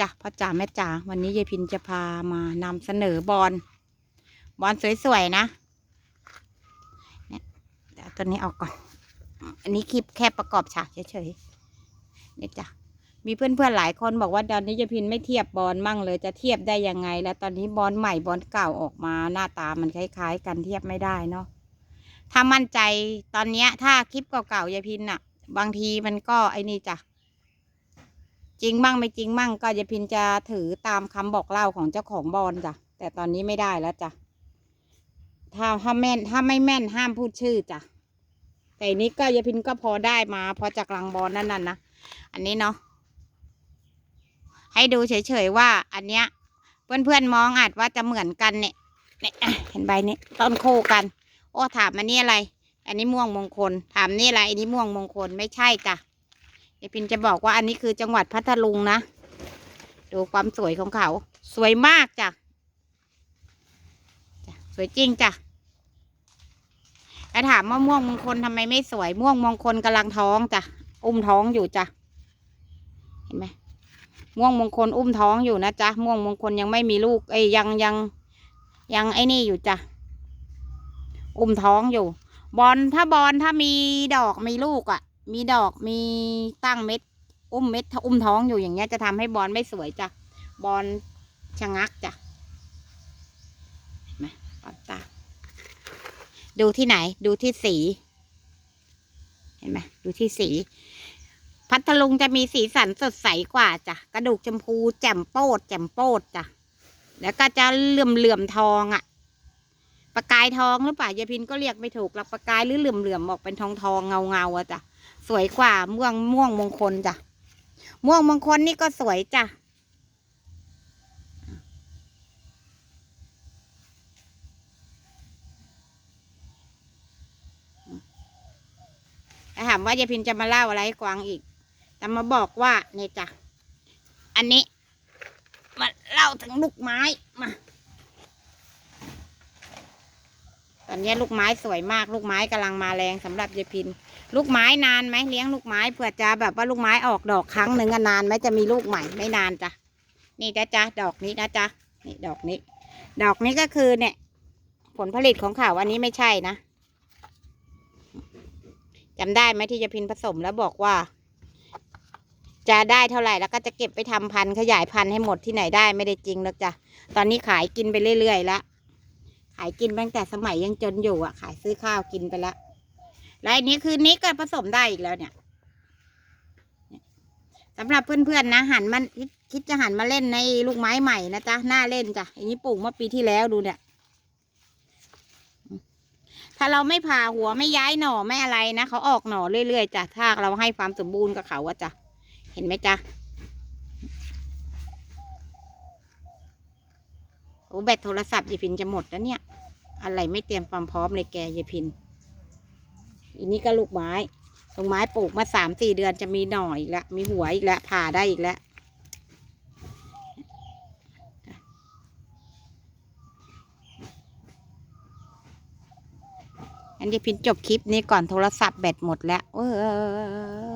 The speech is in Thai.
จ้ะพ่อจ๋าแม่จ๋าวันนี้ยายพินจะพามานำเสนอบอลบอลสวยๆนะเนี่ยเดี๋ยวตัวนี้ออกก่อน อันนี้คลิปแค่ประกอบฉากเฉยๆเนี่ยจ้ะมีเพื่อนๆหลายคนบอกว่าตอนนี้ยายพินไม่เทียบบอลมั่งเลยจะเทียบได้ยังไง แล้วตอนนี้บอลใหม่บอลเก่าออกมาหน้าตามันคล้าย ๆ กันเทียบไม่ได้เนาะถ้ามั่นใจตอนเนี้ย ถ้าคลิปเก่าๆยายพินอะบางทีมันก็ไอ้นี่จ้ะ จริงบ้างไม่จริงบ้างก็ยายพินจะถือตามคำบอกเล่าของเจ้าของบอลจ้ะแต่ตอนนี้ไม่ได้แล้วจ้ะถ้าถ้าแม่นถ้าไม่แม่นห้ามพูดชื่อจ้ะแต่อันนี้ก็ยายพินก็พอได้มาพอจากลังบอลนั่นน่ะนะอันนี้เนาะให้ดูเฉยๆว่าอันเนี้ย เพื่อนๆมองอาจว่าจะเหมือนกันเนี่ยเนี่ยเห็นใบนี้ต้นโคกัน โอ้ถามอันนี้อะไร อันนี้ม่วงมงคล ถามนี่อะไรอันนี้ม่วงมงคลไม่ใช่จ้ะ ยายพินจะบอกว่าอันนี้คือจังหวัดพัทลุงนะ ดูความสวยของเขา สวยมากจ้ะจ้ะสวยจริงจ้ะแล้วถามว่าม่วงมงคลทำไมไม่สวย ม่วงมงคลกำลังท้องจ้ะ อุ้มท้องอยู่จ้ะ เห็นไหมม่วงมงคลอุ้มท้องอยู่นะจ๊ะ ม่วงมงคลยังไม่มีลูก เอ้ยยังยังยังไอ้นี่อยู่จ้ะ อุ้มท้องอยู่ บอลถ้าบอลถ้ามีดอกมีลูกอะ่ะ มีดอกมีตั้งเม็ด อุ้มเม็ดอุ้มท้องอยู่อย่างเงี้ยจะทำให้บอลไม่สวยจ้ะบอลชะงักจ้ะเห็นไหมบอลตาดูที่ไหน ดูที่สี เห็นไหมดูที่สี พัทลุงจะมีสีสันสดใสกว่าจ้ะกระดูกชมพูแจ่มโปดแจ่มโปดจ้ะแล้วก็จะเหลื่อมเหลื่อมทองอะ่ะประกายทองหรือเปล่ายายพินก็เรียกไม่ถูกหรอกประกายหรือเหลื่อมเหลื่อมออกเป็นทองทองเงาเงาอะจ้ะ สวยกว่าม่วงม่วงมงคลจ้ะ ม่วงมงคลนี่ก็สวยจ้ะ ถามว่ายายพินจะมาเล่าอะไรให้กวางอีก แต่มาบอกว่าเนี่ยจ้ะ อันนี้ มาเล่าถึงลูกไม้มา ตอนนี้ลูกไม้สวยมากลูกไม้กำลังมาแรงสำหรับยายพิน ลูกไม้นานไหมเลี้ยงลูกไม้เผื่อจะแบบว่าลูกไม้ออกดอกครั้งหนึ่งนานไหมจะมีลูกใหม่ไม่นานจ้ะนี่นะจ๊ะดอกนี้นะจ๊ะนี่ดอกนี้ ดอกนี้ก็คือเนี่ย ผลผลิตของเขาวอันนี้ไม่ใช่นะจำได้ไหมที่จะพินผสมแล้วบอกว่า จะได้เท่าไหร่แล้วก็จะเก็บไปทำพันธุ์ขยายพันธุ์ให้หมดที่ไหนได้ไม่ได้จริงหรอกจ้ะตอนนี้ขายกินไปเรื่อยๆแล้ว ขายกินตั้งแต่สมัยยังจนอยู่อะ ขายซื้อข้าวกินไปแล้วแล้วอันนี้คือนี้ก็ผสมได้อีกแล้วเนี่ยสำหรับเพื่อนๆนะหันมันคิดจะหันมาเล่นในลูกไม้ใหม่นะจ๊ะหน่าเล่นจ้ะอันนี้ปลูกเมื่อปีที่แล้วดูเนี่ย ถ้าเราไม่ผ่าหัวไม่ย้ายหน่อไม่อะไรนะเขาออกหน่อเรื่อยๆจ้ะถ้าเราให้ความสมบูรณ์กับเขาอะจ้ะเห็นไหมจ๊ะโอ้ แบตโทรศัพท์ยายพินจะหมดแล้วเนี่ย อะไรไม่เตรียมความพร้อมเลยแกยายพินอันนี้ก็ลูกไม้ลูกไม้ปลูกมาสามสี่เดือนจะมีหน่ออีกแล้วมีหัวอีกแล้วผ่าได้อีกแล้วอันนี้พินจบคลิปนี้ก่อนโทรศัพท์แบตหมดแล้วเอ้ย